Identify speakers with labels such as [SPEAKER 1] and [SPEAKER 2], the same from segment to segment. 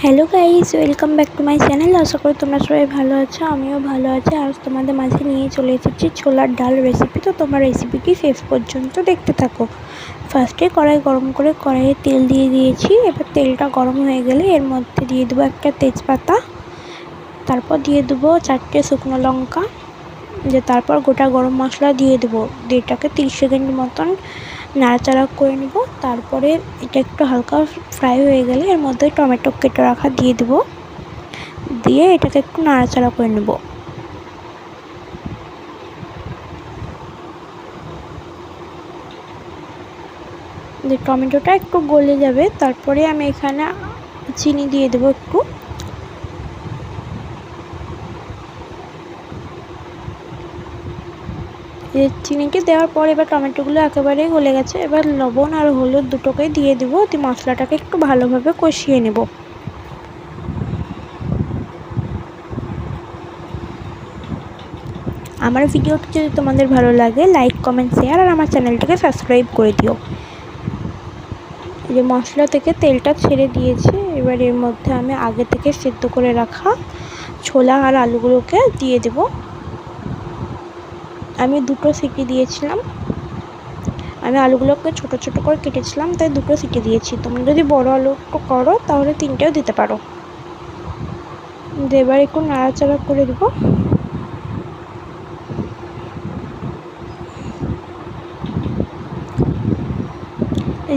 [SPEAKER 1] Hello guys welcome back to my channel আশা করি তোমরা সবাই ভালো আছো, আমিও ভালো আছি। আজ তোমাদের মাঝে নিয়ে চলে এসেছি ছোলার ডাল রেসিপি তো তোমার রেসিপিটি শেষ পর্যন্ত দেখতে থাকো। ফার্স্টে কড়াই গরম করে কড়াইয়ে তেল দিয়ে দিয়েছি। এবার তেলটা গরম হয়ে গেলে এর মধ্যে দিয়ে দেবো একটা তেজপাতা। তারপর দিয়ে দেবো চারটে শুকনো লঙ্কা। যে তারপর গোটা গরম মশলা দিয়ে দেবো। এটাকে তিরিশ সেকেন্ড মতন নাড়াচাড়া করে নেব। তারপরে এটা একটু হালকা ফ্রাই হয়ে গেলে এর মধ্যে টমেটো কেটে রাখা দিয়ে দেবো। দিয়ে এটাকে একটু নাড়াচাড়া করে নেব। টমেটোটা একটু গলে যাবে, তারপরে আমি এখানে চিনি দিয়ে দেবো একটু। চিনিকে দেওয়ার পর এবার টমেটোগুলো একেবারেই গলে গেছে। এবার লবণ আর হলুদ দুটোকেই দিয়ে দেবো। দিয়ে মশলাটাকে একটু ভালোভাবে কষিয়ে নেব। আমার ভিডিওটি যদি তোমাদের ভালো লাগে লাইক কমেন্ট শেয়ার আর আমার চ্যানেলটাকে সাবস্ক্রাইব করে দিও। যে মশলা থেকে তেলটা ছেড়ে দিয়েছে। এবার এর মধ্যে আমি আগে থেকে সেদ্ধ করে রাখা ছোলা আর আলুগুলোকে দিয়ে দেবো। আমি দুটো সিটি দিয়েছিলাম। আমি আলুগুলোকে ছোট ছোট করে কেটেছিলাম, তাই দুটো সিটি দিয়েছি। তোমরা যদি বড় আলু করো, তাহলে তিনটেও দিতে পারো। এবার একটু নাড়াচাড়া করে দেবো।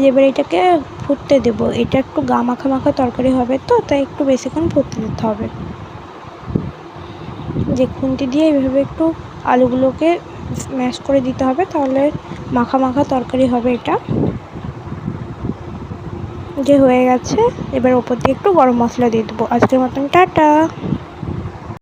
[SPEAKER 1] এবার এটাকে ফুটতে দেব। এটা একটু গা মাখা মাখা তরকারি হবে তো, তাই একটু বেশিক্ষণ ফুটতে দিতে হবে। যে খুন্তি দিয়ে এভাবে একটু আলুগুলোকে ম্যাশ করে দিতে হবে, তাহলে মাখা মাখা তরকারি হবে এটা। যে হয়ে গেছে, এবার ওপর দিয়ে একটু গরম মশলা দিয়ে দেবো। আজকের মতন টাটা।